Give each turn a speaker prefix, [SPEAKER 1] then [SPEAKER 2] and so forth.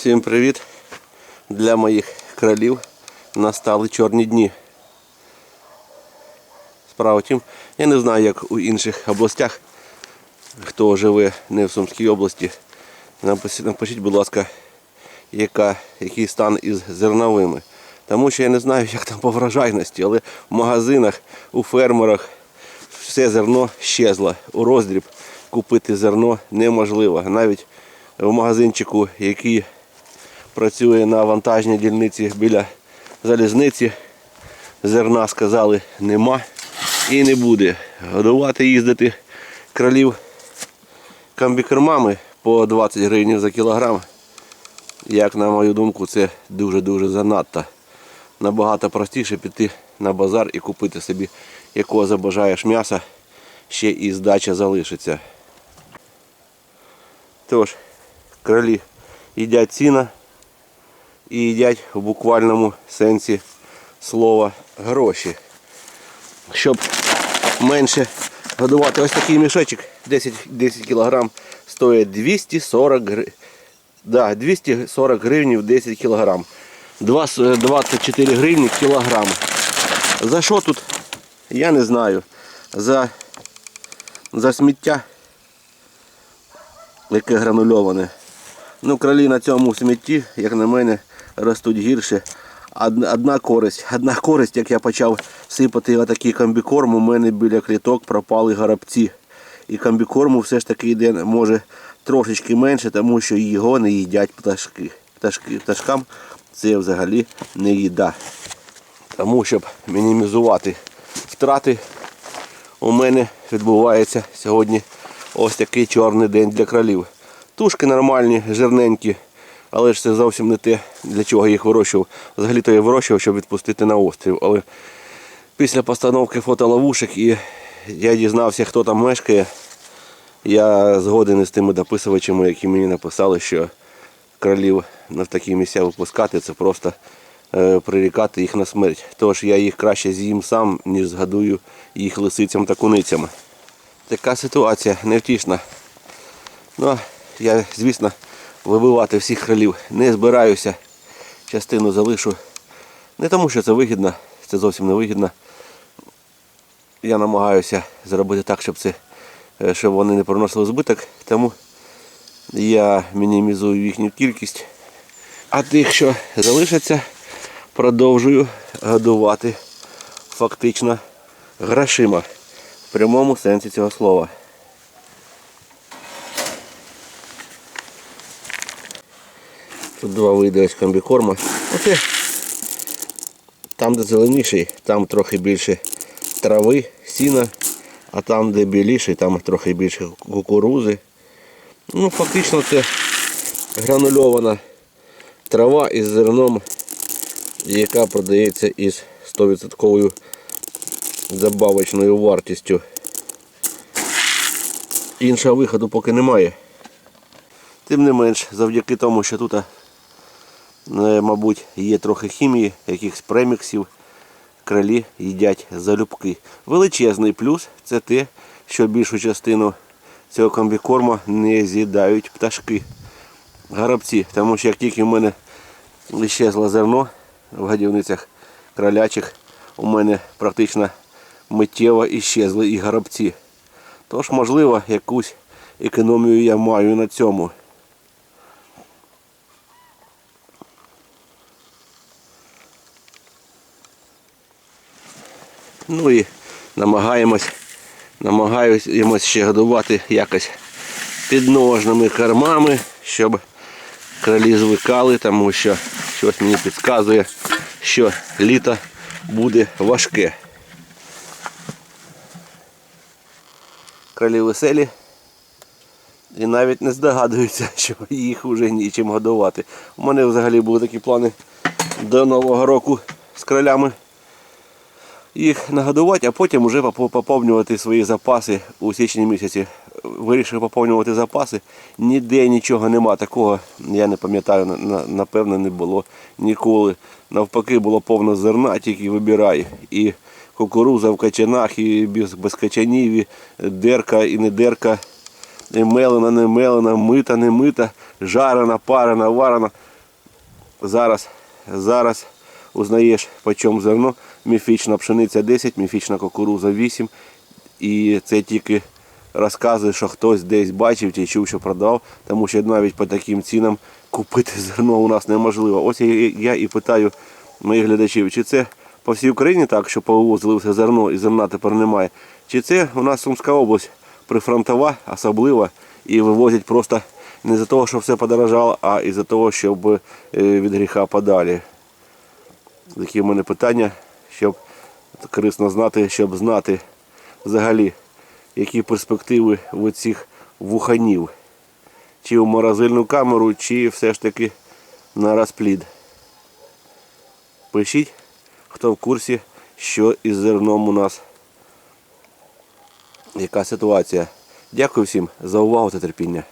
[SPEAKER 1] Всім привіт! Для моїх кролів настали чорні дні. Справа тім, я не знаю, як у інших областях, хто живе не в Сумській області. Напишіть, будь ласка, яка, який стан із зерновими. Тому що я не знаю, як там по врожайності, але в магазинах, у фермерах все зерно щезло. У роздріб купити зерно неможливо. Навіть в магазинчику, який працює на вантажній дільниці біля залізниці, зерна сказали нема і не буде. Годувати їздити кролів комбікормами по 20 гривень за кілограм. Як на мою думку, це дуже-дуже занадто. Набагато простіше піти на базар і купити собі, якого забажаєш м'яса, ще і здача залишиться. Тож, кролі їдять сіна і їдять в буквальному сенсі слова гроші. Щоб менше годувати ось такий мішочок 10, 10 кг стоїть 240 гривень. Да, 240 гривень 10 кг. 24 гривні кілограм. За що тут? Я не знаю. За, за сміття, яке гранульоване. Ну, кролі на цьому смітті, як на мене, ростуть гірше. Одна, користь, одна користь, як я почав сипати отакий комбікорм, у мене біля кліток пропали горобці. І комбікорму все ж таки йде, може трошечки менше, тому що його не їдять пташки. Пташки пташкам це взагалі не їда. Тому, щоб мінімізувати втрати, у мене відбувається сьогодні ось такий чорний день для кролів. Тушки нормальні, жирненькі, але ж це зовсім не те, для чого я їх вирощував. Взагалі-то я вирощував, щоб відпустити на острів. Але після постановки фотоловушек і я дізнався, хто там мешкає. Я згоден із тими дописувачами, які мені написали, що кролів на такі місця випускати це просто е, прирікати їх на смерть. Тож я їх краще з'їм сам, ніж згадую їх лисицям та куницям. Така ситуація невтішна. Ну, я, звісно, вибивати всіх кролів не збираюся. Частину залишу. Не тому, що це вигідно, це зовсім не вигідно. Я намагаюся зробити так, щоб це е, щоб вони не приносили збиток, тому я мінімізую їхню кількість. А тих, що залишаться, продовжую годувати фактично грошима в прямому сенсі цього слова. Тут два види ось комбікорма. Оце там, де зеленіший, там трохи більше трави, сіна, а там, де біліший, там трохи більше кукурузи. Ну, фактично це гранульована трава із зерном, яка продається із 100% забавочною вартістю. Іншого виходу поки немає. Тим не менш, завдяки тому, що тут, мабуть, є трохи хімії, якихось преміксів, кролі їдять залюбки. Величезний плюс це те, що більшу частину цього комбікорму не з'їдають пташки, горобці. Тому що як тільки в мене щезло зерно в годівницях кролячих, у мене практично миттєво іщезли і горобці. Тож, можливо, якусь економію я маю на цьому. Ну і намагаємось, намагаємось ще годувати якось підножними кормами, щоб кролі звикали, тому що щось мені підказує, що літо буде важке. Кролі веселі і навіть не здогадуються, що їх вже нічим годувати. У мене взагалі були такі плани до Нового року з кролями їх нагодувати, а потім вже поповнювати свої запаси у січні місяці. Вирішив поповнювати запаси. Ніде нічого нема такого, я не пам'ятаю, напевно, не було ніколи. Навпаки, було повно зерна, тільки вибирай. І кукуруза в качанах, і без, без качанів, і дерка і не дерка, і мелена, не мелена, мита, не мита, жарена, парена, варена. зараз, зараз узнаєш, по чому зерно. Міфічна пшениця 10, міфічна кукуруза 8. І це тільки розкази, що хтось десь бачив чи чув, що продав, тому що навіть по таким цінам купити зерно у нас неможливо. Ось я, і питаю моїх глядачів, чи це по всій Україні так, що повивозили все зерно і зерна тепер немає, чи це у нас Сумська область прифронтова, особлива, і вивозять просто не за того, що все подорожало, а із-за того, щоб е, від гріха подалі. Такі в мене питання, щоб корисно знати, щоб знати взагалі, які перспективи у цих вуханів. Чи в морозильну камеру, чи все ж таки на розплід. Пишіть, хто в курсі, що із зерном у нас. Яка ситуація. Дякую всім за увагу та терпіння.